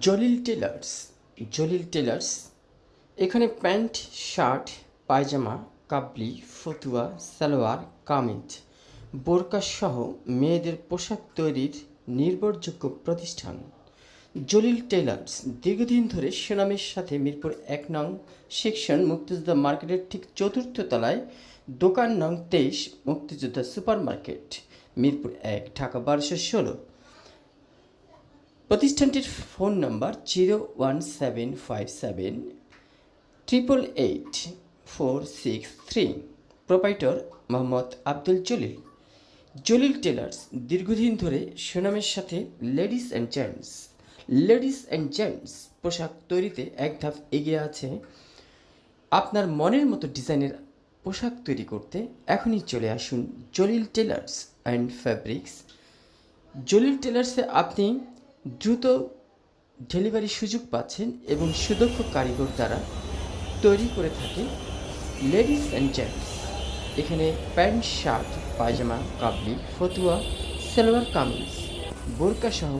Jalil tailors Jalil tailors এখানে pant, shirt, পায়জামা কাবলি ফতুয়া, সালোয়ার, কামিজ, বোরকা সহ মেয়েদের পোশাক তৈরির নির্ভরযোগ্য প্রতিষ্ঠান। জলিল টেলার্স দীর্ঘদিন ধরে সুনামের সাথে মিরপুর এক নং সেকশন মুক্তিযোদ্ধা মার্কেটের ঠিক চতুর্থ তলায়, দোকান নং তেইশ মুক্তিযোদ্ধা সুপার মার্কেট মিরপুর এক, ঢাকা বারোশো ষোলো। প্রতিষ্ঠানটির phone number zero one seven five seven triple eight four six three. Proprietor Mohammad Abdul Jalil. Jalil tailors দীর্ঘদিন ধরে সুনামের সাথে ladies and gents. Ladies and gents পোশাক তৈরিতে এক ধাপ এগিয়ে আছে। আপনার মনের মতো ডিজাইনের পোশাক তৈরি করতে এখনই চলে আসুন Jalil tailors and fabrics. Jalil টেলার্সে আপনি দ্রুত ডেলিভারি সুযোগ পাচ্ছেন এবং সুদক্ষ কারিগর দ্বারা তৈরি করে থাকে লেডিস অ্যান্ড জেন্টস। এখানে প্যান্ট, শার্ট, পায়জামা কাবলি ফতুয়া, সালোয়ার কামিজ বোরকা সহ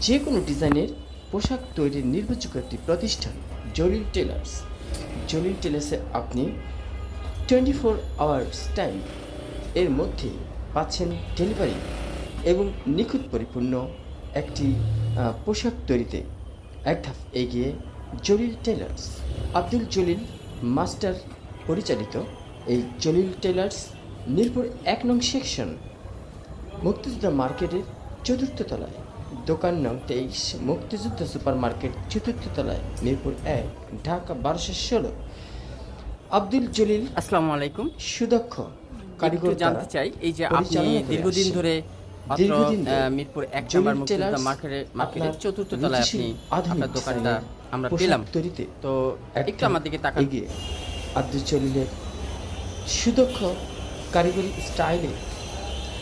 যে কোনো ডিজাইনের পোশাক তৈরির নির্ভরযোগ্য একটি প্রতিষ্ঠান, জলিল টেলার্স। জলিল টেলার্সে আপনি টোয়েন্টি ফোর আওয়ার্স টাইম এর মধ্যে পাচ্ছেন ডেলিভারি এবং নিখুঁত পরিপূর্ণ একটি পোশাক তৈরিতে এক ধাপ এগিয়ে জলিল টেলার্স আব্দুল জলিল মাস্টার পরিচালিত এই জলিল টেলার্স মিরপুর এক নং সেকশন মুক্তিযোদ্ধা মার্কেটের চতুর্থ তলায়। দোকান নং তেইশ মুক্তিযুদ্ধ সুপার মার্কেট চতুর্থ তলায় মিরপুর এক ঢাকা বারোশো ষোলো। আব্দুল জলিল আসসালামু আলাইকুম। সুদক্ষ কারিগর জানতে চাই এই যে আপনি দীর্ঘদিন ধরে মিরপুর এক নম্বর মুক্তিযোদ্ধা মার্কেটের মার্কেটের চতুর্থ তলায় আপনি আপনার দোকানটা আমরা পেলাম। তৈরিতে তো একটু আমার দিকে তাকান। এগিয়ে। আব্দুল জলিলের সুদক্ষ কারিগরি স্টাইলে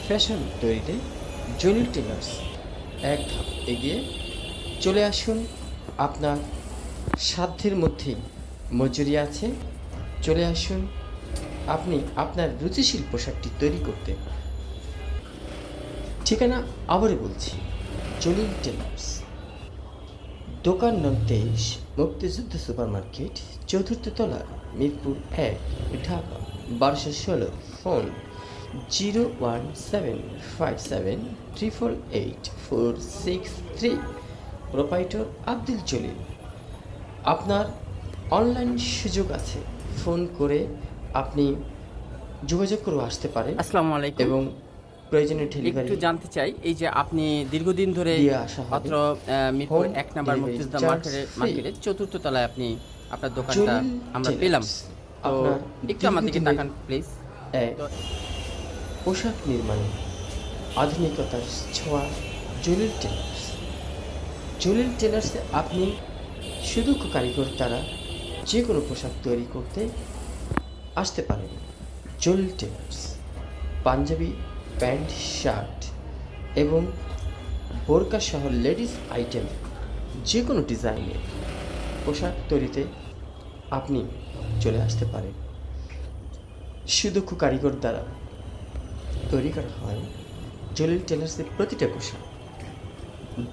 ফ্যাশন তৈরিতে জলিল টেলার্স এক ধাপ এগিয়ে চলে আসুন। আপনার সাধ্যের মধ্যে মজুরি আছে। চলে আসুন। আপনি আপনার রুচিশীল পোশাকটি তৈরি করতে ঠিকানা আবারও বলছি জলিল টেলার্স। দোকান নং তেইশ মুক্তিযুদ্ধ সুপার মার্কেট চতুর্থ তলা মিরপুর এক ঢাকা বারোশো ষোলো phone zero one seven five seven triple eight four six three. Proprietor Abdul Jalil আপনার অনলাইন সুযোগ আছে। ফোন করে আপনি যোগাযোগ করে আসতে পারেন। আসসালামু আলাইকুম। এবং প্রয়োজনীয় ডেলিভারি একটু জানতে চাই এই যে আপনি দীর্ঘদিন ধরে আহ, মিরপুর এক নম্বর মুক্তিযোদ্ধা free। মার্কেটের চতুর্থ তলায় আপনি আপনার দোকানটা আমরা পেলাম। তো একটু আমার দিকে তাকান প্লিজ পোশাক নির্মাণে আধুনিকতার ছোঁয়া জলিল টেলার্স জলিল টেলার্সে আপনি সুদক্ষ কারিগর দ্বারা যে কোনো পোশাক তৈরি করতে আসতে পারেন। Jalil tailors Punjabi pant, shirt এবং বোরকা সহ লেডিস আইটেম যে কোনো ডিজাইনের পোশাক তৈরিতে আপনি চলে আসতে পারেন। সুদক্ষ কারিগর দ্বারা তৈরি করা হয়। জলিল টেলার্সের প্রতিটা পোশাক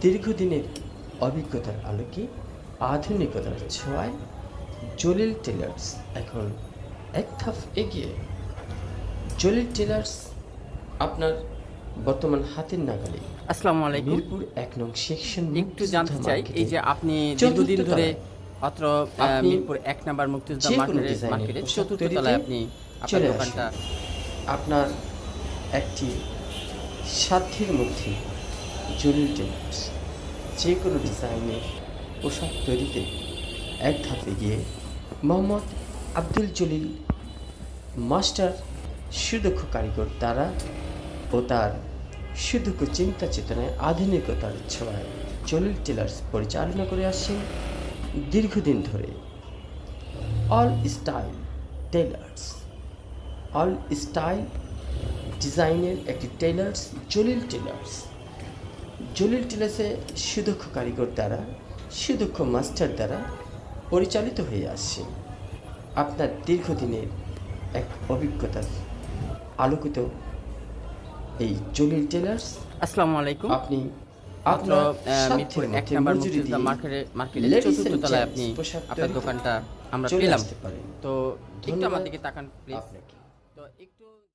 দীর্ঘদিনের অভিজ্ঞতার আলোকে আধুনিকতার ছোঁয়ায় জলিল টেলার্স এখন এক ধাপ এগিয়ে। জলিল টেলার্স আপনার বর্তমান হাতের নাগালে আসসালামু আলাইকুম মিরপুর এক নং সেকশন একটু জানতে চাই এই যে আপনি দীর্ঘদিন ধরে অত্র মিরপুর এক নম্বর মুক্তিযোদ্ধা মার্কেটের মার্কেটের চতুর্থ তলায় আপনি আপনার দোকানটা আপনার একটি সাধ্যের মধ্যে জলিল টেলার্স যে কোনো ডিজাইনের পোশাক তৈরিতে এক ধাপ এগিয়ে মোহাম্মদ আব্দুল জলিল মাস্টার সুদক্ষ কারিগর দ্বারা ও তার সুদক্ষ চিন্তা চেতনায় আধুনিকতার ছোঁয়ায় জলিল টেলার্স পরিচালনা করে আসছেন দীর্ঘদিন ধরে। All style tailors all style ডিজাইনের একটি টেলার্স জলিল টেলার্স জলিল টেলার্সে সুদক্ষ কারিগর দ্বারা, সুদক্ষ মাস্টার দ্বারা পরিচালিত হয়ে আসছে আপনার দীর্ঘদিনের এক অভিজ্ঞতার আলোকিত এই জলিল টেলার্স আসসালামু আলাইকুম। আপনি আপনার মিথুন মিরপুর এক নাম্বার মুক্তিযোদ্ধা মার্কেটে মার্কেটের চতুর্থ তলায় আপনি আপনার দোকানটা আমরা পেলাম। তো একটু আমার দিকে তাকান প্লিজ তো একটু